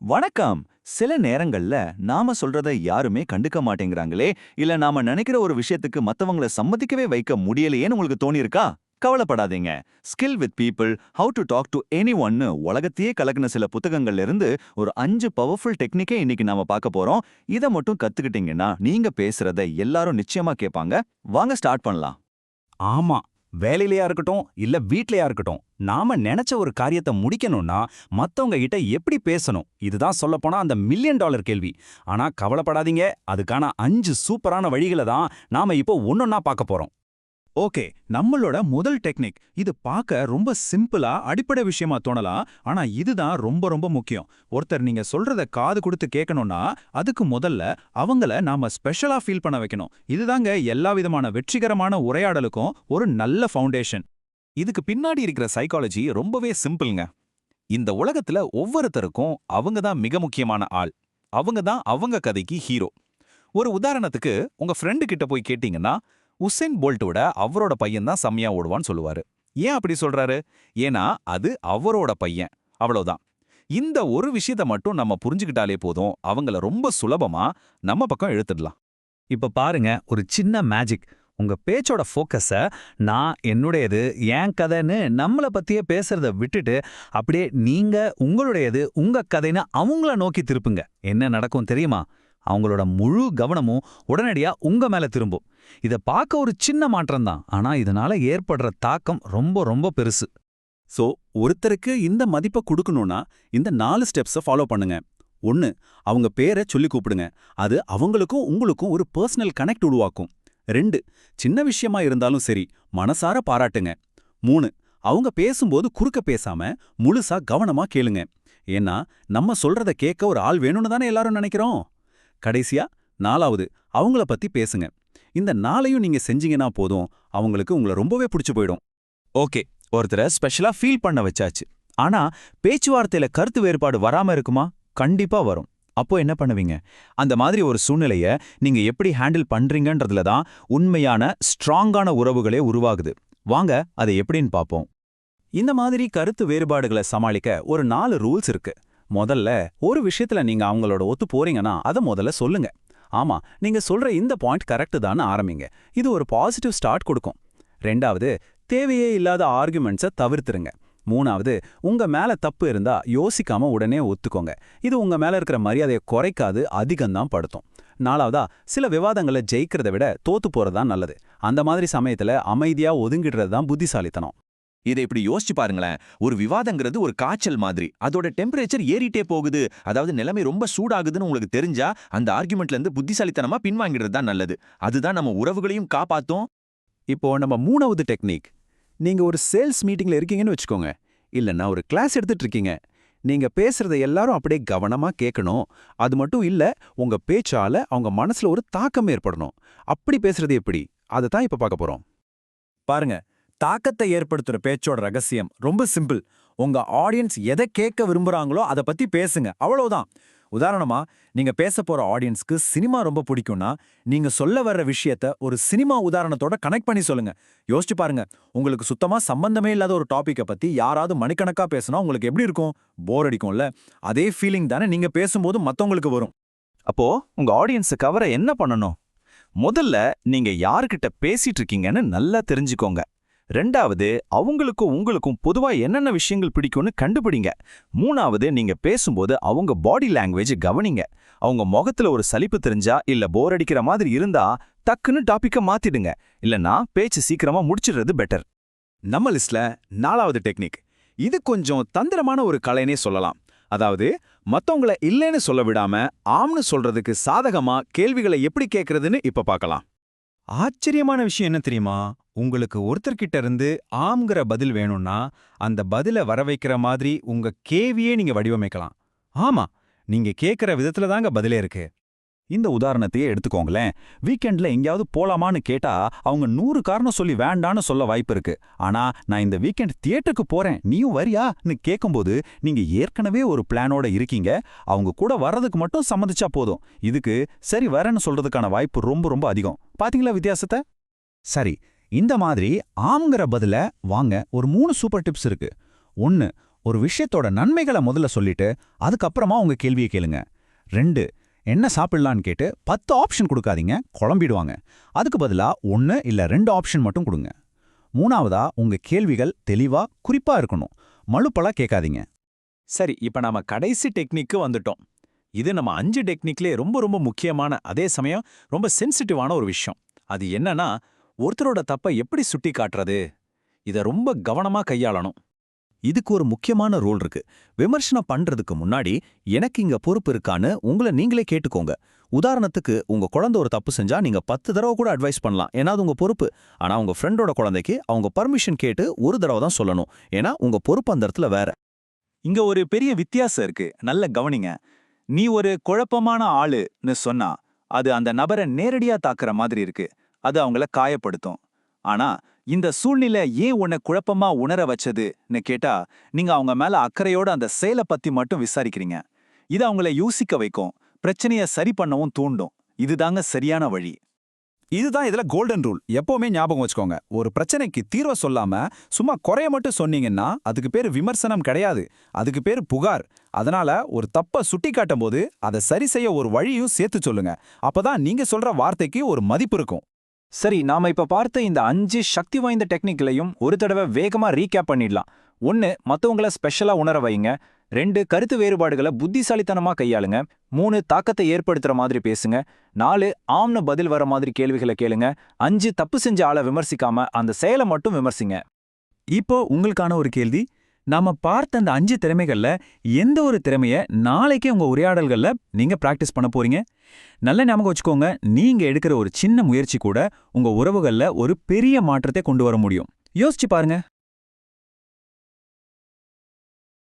வணக்கம். சில நேரங்கள்ல நாம சொல்றத யாருமே கண்டுக்க மாட்டேங்கிறாங்களே இல்ல நாம நினைக்கிற ஒரு விஷயத்துக்கு மத்தவங்கள சம்மதிக்கவே வைக்க முடியலையேன்னு உங்களுக்கு தோணியிருக்கா? கவலைப்படாதீங்க. Skill with people how to talk to anyone உலகத்தையே கலக்கின சில புத்தகங்கள்ல இருந்து ஒரு அஞ்சு பவர்ஃபுல் டெக்னிக்கே இன்னைக்கு நாம பார்க்க போறோம். இத மட்டும் கத்துக்கிட்டீங்கன்னா நீங்க பேசுறத எல்லாரும் நிச்சயமா கேட்பாங்க. வாங்க ஸ்டார்ட் பண்ணலாம். ஆமா. வேலையிலயா இருக்கட்டும் இல்ல வீட்லயா இருக்கட்டும் நாம நினைச்ச ஒரு காரியத்தை முடிக்கணும்னா மத்தவங்க கிட்ட எப்படி பேசணும்? இதுதான் சொல்லப்போனா அந்த மில்லியன் டாலர் கேள்வி. ஆனா கவலைப்படாதீங்க அதுக்கான அஞ்சு சூப்பரான வழிகளை தான் நாம இப்போ ஒன்னொன்னா பார்க்க போறோம். ஓகே நம்மளோட முதல் டெக்னிக். இது பார்க்க ரொம்ப சிம்பிளா அடிப்படை விஷயமா தோணலாம் ஆனா இதுதான் ரொம்ப ரொம்ப முக்கியம். ஒருத்தர் நீங்க சொல்றத காது கொடுத்து கேட்கணும்னா அதுக்கு முதல்ல அவங்கள நாம ஸ்பெஷலா ஃபீல் பண்ண வைக்கணும். இதுதாங்க எல்லா விதமான வெற்றிகரமான உரையாடலுக்கும் ஒரு நல்ல ஃபவுண்டேஷன். இதுக்கு பின்னாடி இருக்கிற சைக்காலஜி ரொம்பவே சிம்பிள்ங்க. இந்த உலகத்துல ஒவ்வொருத்தருக்கும் அவங்க தான் மிக முக்கியமான ஆள். அவங்க தான் அவங்க கதைக்கு ஹீரோ. ஒரு உதாரணத்துக்கு உங்க ஃப்ரெண்டு கிட்ட போய் கேட்டீங்கன்னா உசேன் போல்ட்டோட அவரோட பையன் தான் செம்மையா ஓடுவான்னு சொல்லுவாரு. ஏன் அப்படி சொல்றாரு? ஏன்னா அது அவரோட பையன். அவ்வளவுதான். இந்த ஒரு விஷயத்த மட்டும் நம்ம புரிஞ்சுக்கிட்டாலே போதும். அவங்கள ரொம்ப சுலபமா நம்ம பக்கம் இழுத்துடலாம். இப்ப பாருங்க ஒரு சின்ன மேஜிக் உங்க பேச்சோட ஃபோக்கஸ நான் என்னுடையது என் கதைன்னு நம்மள பத்தியே பேசுறத விட்டுட்டு அப்படியே நீங்க உங்களுடையது உங்க கதைன்னு அவங்கள நோக்கி திருப்புங்க. என்ன நடக்கும் தெரியுமா? அவங்களோட முழு கவனமும் உடனடியா உங்க மேல திரும்பும். இத பார்க்க ஒரு சின்ன மாற்றம் தான். ஆனா இதனால ஏற்படுற தாக்கம் ரொம்ப ரொம்ப பெருசு. சோ ஒருத்தருக்கு இந்த மதிப்பை கொடுக்கணும்னா இந்த நாலு ஸ்டெப்ஸை ஃபாலோ பண்ணுங்க. ஒன்னு அவங்க பேரை சொல்லி கூப்பிடுங்க. அது அவங்களுக்கும் உங்களுக்கும் ஒரு பர்சனல் கனெக்ட் உருவாக்கும். ரெண்டு சின்ன விஷயமா இருந்தாலும் சரி மனசார பாராட்டுங்க. மூணு அவங்க பேசும்போது குறுக்க பேசாம முழுசா கவனமா கேளுங்க. ஏன்னா நம்ம சொல்றத கேட்க ஒரு ஆள் வேணும்னு தானே எல்லாரும் நினைக்கிறோம்? கடைசியா நாலாவது அவங்கள பத்தி பேசுங்க. இந்த நாளையும் நீங்க செஞ்சீங்கன்னா போதும் அவங்களுக்கு உங்களை ரொம்பவே பிடிச்சு போயிடும். ஓகே ஒருத்தரை ஸ்பெஷலா ஃபீல் பண்ண வச்சாச்சு. ஆனா பேச்சுவார்த்தையில கருத்து வேறுபாடு வராம இருக்குமா? கண்டிப்பா வரும். அப்போ என்ன பண்ணுவீங்க? அந்த மாதிரி ஒரு சூழ்நிலைய நீங்க எப்படி ஹேண்டில் பண்றீங்கன்றதுல தான் உண்மையான ஸ்ட்ராங்கான உறவுகளே உருவாகுது. வாங்க அதை எப்படின்னு பார்ப்போம். இந்த மாதிரி கருத்து வேறுபாடுகளை சமாளிக்க ஒரு நாலு ரூல்ஸ் இருக்கு. முதல்ல ஒரு விஷயத்துல நீங்க அவங்களோட ஒத்து போறீங்கன்னா அதை முதல்ல சொல்லுங்க. ஆமா நீங்க சொல்ற இந்த பாயிண்ட் கரெக்ட் தான் ஆரம்பிங்க. இது ஒரு பாசிட்டிவ் ஸ்டார்ட் கொடுக்கும். ரெண்டாவது தேவையே இல்லாத ஆர்குமெண்ட்ஸை தவிர்த்துருங்க. மூணாவது உங்க மேல தப்பு இருந்தா யோசிக்காம உடனே ஒத்துக்கோங்க. இது உங்க மேல இருக்கிற மரியாதையை குறைக்காது அதிகம்தான் படுத்தும். நாலாவதா சில விவாதங்களை ஜெயிக்கிறத விட தோத்து போறதுதான் நல்லது. அந்த மாதிரி சமயத்துல அமைதியா ஒதுங்கிடுறது தான் புத்திசாலித்தனம். இதை இப்படி யோசிச்சு பாருங்களேன். ஒரு விவாதங்கிறது ஒரு காய்ச்சல் மாதிரி. அதோட டெம்பரேச்சர் ஏறிட்டே போகுது. அதாவது நிலைமை ரொம்ப சூடாகுதுன்னு உங்களுக்கு தெரிஞ்சா அந்த ஆர்குமெண்ட்லேருந்து இருந்து புத்திசாலித்தனமா தான் நல்லது. அதுதான் நம்ம உறவுகளையும் காப்பாத்தோம். இப்போ நம்ம மூணாவது டெக்னிக் நீங்க ஒரு சேல்ஸ் மீட்டிங்ல இருக்கீங்கன்னு வச்சுக்கோங்க. இல்லைன்னா ஒரு கிளாஸ் எடுத்துட்டு இருக்கீங்க. நீங்க பேசுகிறத எல்லாரும் அப்படியே கவனமா கேட்கணும். அது மட்டும் இல்ல உங்க பேச்சால அவங்க மனசுல ஒரு தாக்கம் ஏற்படணும். அப்படி பேசுறது எப்படி? அதை தான் இப்ப பார்க்க போறோம். பாருங்க. தாக்கத்தை ஏற்படுத்துற பேச்சோட ரகசியம். ரொம்ப சிம்பிள் உங்க ஆடியன்ஸ் எதை கேட்க விரும்புறாங்களோ அதை பத்தி பேசுங்க. அவ்வளவுதான். உதாரணமா நீங்க பேச போற ஆடியன்ஸ்க்கு சினிமா ரொம்ப பிடிக்கும்னா நீங்க சொல்ல வர்ற விஷயத்த ஒரு சினிமா உதாரணத்தோட கனெக்ட் பண்ணி சொல்லுங்க. யோசிச்சு பாருங்க. உங்களுக்கு சுத்தமா சம்பந்தமே இல்லாத ஒரு டாப்பிக்கை பத்தி யாராவது மணிக்கணக்கா பேசுனா உங்களுக்கு எப்படி இருக்கும்? போர் அடிக்கும்ல. அதே ஃபீலிங் தானே நீங்க பேசும்போது மத்தவங்களுக்கு வரும். அப்போ உங்க ஆடியன்ஸை கவர என்ன பண்ணணும்? முதல்ல நீங்க யார்கிட்ட பேசிட்டு இருக்கீங்கன்னு நல்லா தெரிஞ்சுக்கோங்க. ரெண்டாவது அவங்களுக்கும் உங்களுக்கும் பொதுவா என்னென்ன விஷயங்கள் பிடிக்கும்னு கண்டுபிடிங்க. மூணாவது நீங்க பேசும்போது அவங்க பாடி லாங்குவேஜ் கவனிங்க. அவங்க முகத்துல ஒரு சலிப்பு தெரிஞ்சா இல்ல போர் அடிக்கிற மாதிரி இருந்தா டக்குன்னு டாப்பிக்கை மாத்திடுங்க. இல்லனா பேச்சு சீக்கிரமா முடிச்சிடுறது பெட்டர் நம்ம லிஸ்ட்ல நாலாவது டெக்னிக் இது கொஞ்சம் தந்திரமான ஒரு கலைனே சொல்லலாம். அதாவது மத்தவங்கள இல்லைன்னு சொல்ல விடாம ஆம்னு சொல்றதுக்கு சாதகமா கேள்விகளை எப்படி கேட்கறதுன்னு இப்ப பார்க்கலாம் ஆச்சரியமான விஷயம் என்ன தெரியுமா? உங்களுக்கு ஒருத்தர்கிட்ட இருந்து ஆம்ங்கிற பதில் வேணும்னா அந்த பதில வர வைக்கிற மாதிரி உங்க கேவியே நீங்க வடிவமைக்கலாம். ஆமா நீங்க கேக்குற விதத்துல தாங்க பதிலே இருக்கு. இந்த உதாரணத்தையே எடுத்துக்கோங்களேன். வீக்கெண்ட்ல எங்கேயாவது போலாமான்னு கேட்டா அவங்க நூறு காரணம் சொல்லி வேண்டான்னு சொல்ல வாய்ப்பு இருக்கு. ஆனா நான் இந்த வீக்கெண்ட் தியேட்டருக்கு போறேன் நீயும் வரியான்னு கேட்கும்போது நீங்க ஏற்கனவே ஒரு பிளானோட இருக்கீங்க. அவங்க கூட வர்றதுக்கு மட்டும் சம்மதிச்சா போதும். இதுக்கு சரி வரேன்னு சொல்றதுக்கான வாய்ப்பு ரொம்ப ரொம்ப அதிகம். பாத்தீங்களா வித்தியாசத்தை? சரி இந்த மாதிரி ஆம்ங்கிற பதில வாங்க ஒரு மூணு சூப்பர் டிப்ஸ் இருக்கு. ஒன்னு ஒரு விஷயத்தோட நன்மைகளை முதல்ல சொல்லிட்டு அதுக்கப்புறமா உங்க கேள்வியை கேளுங்க. ரெண்டு என்ன சாப்பிடலான்னு கேட்டு பத்து ஆப்ஷன் கொடுக்காதீங்க குழம்பிடுவாங்க. அதுக்கு பதிலா ஒன்று இல்ல ரெண்டு ஆப்ஷன் மட்டும் கொடுங்க. மூணாவதா உங்க கேள்விகள் தெளிவா குறிப்பா இருக்கணும். மழுப்பலா கேட்காதீங்க. சரி இப்ப நாம கடைசி டெக்னிக்கு வந்துட்டோம். இது நம்ம அஞ்சு டெக்னிக்லே ரொம்ப ரொம்ப முக்கியமான அதே சமயம் ரொம்ப சென்சிட்டிவான ஒரு விஷயம். அது என்னன்னா ஒருத்தரோட தப்பை எப்படி சுட்டி காட்டுறது? இத ரொம்ப கவனமா கையாளணும். இதுக்கு ஒரு முக்கியமான ரோல் இருக்கு. விமர்சனம் பண்றதுக்கு முன்னாடி எனக்கு இங்க பொறுப்பு இருக்கான்னு உங்களை நீங்களே கேட்டுக்கோங்க. உதாரணத்துக்கு உங்க குழந்தை ஒரு தப்பு செஞ்சா நீங்க பத்து தடவை கூட அட்வைஸ் பண்ணலாம். ஏன்னா அது உங்க பொறுப்பு. ஆனா உங்க ஃப்ரெண்டோட குழந்தைக்கு அவங்க பர்மிஷன் கேட்டு ஒரு தடவை தான் சொல்லணும். ஏன்னா உங்க பொறுப்பு அந்த இடத்துல வேற. இங்க ஒரு பெரிய வித்தியாசம் இருக்கு. நல்ல கவனிங்க. நீ ஒரு குழப்பமான ஆளுன்னு சொன்னா அது அந்த நபரை நேரடியா தாக்குற மாதிரி இருக்கு. அது அவங்கள காயப்படுத்தும். ஆனா இந்த சூழ்நிலை ஏன் உன்னை குழப்பமா உணர வச்சதுன்னு கேட்டா நீங்க அவங்க மேல அக்கறையோட அந்த செயலை பத்தி மட்டும் விசாரிக்கிறீங்க. இது அவங்கள யோசிக்க வைக்கும் பிரச்சனைய சரி பண்ணவும் தூண்டும். இதுதாங்க சரியான வழி. இதுதான் இதுல கோல்டன் ரூல் எப்பவுமே ஞாபகம் வச்சுக்கோங்க. ஒரு பிரச்சனைக்கு தீர்வை சொல்லாம சும்மா குறைய மட்டும் சொன்னீங்கன்னா அதுக்கு பேரு விமர்சனம் கிடையாது. அதுக்கு பேரு புகார். அதனால ஒரு தப்ப சுட்டி காட்டும் போது அதை சரி செய்ய ஒரு வழியும் சேர்த்து சொல்லுங்க. அப்பதான் நீங்க சொல்ற வார்த்தைக்கு ஒரு மதிப்பு இருக்கும். சரி நாம இப்ப பார்த்த இந்த அஞ்சு சக்தி வாய்ந்த டெக்னிக்லையும் ஒரு தடவை வேகமா ரீகேப் பண்ணிடலாம். ஒன்னு மத்தவங்கள ஸ்பெஷலா உணர வைங்க. ரெண்டு கருத்து வேறுபாடுகளை புத்திசாலித்தனமா கையாளுங்க. மூணு தாக்கத்தை ஏற்படுத்துற மாதிரி பேசுங்க. நாலு ஆம்னு பதில் வர மாதிரி கேள்விகளை கேளுங்க. அஞ்சு தப்பு செஞ்ச ஆளை விமர்சிக்காம அந்த செயலை மட்டும் விமர்சிங்க. இப்போ உங்களுக்கான ஒரு கேள்வி நாம பார்த்த அந்த அஞ்சு திறமைகள்ல எந்த ஒரு திறமைய நாளைக்கே உங்க உரையாடல்கள்ல நீங்க பிராக்டிஸ் பண்ண போறீங்க? நல்ல ஞாபகம் வச்சுக்கோங்க நீங்க எடுக்கிற ஒரு சின்ன முயற்சி கூட உங்க உறவுகள்ல ஒரு பெரிய மாற்றத்தை கொண்டு வர முடியும். யோசிச்சு பாருங்க.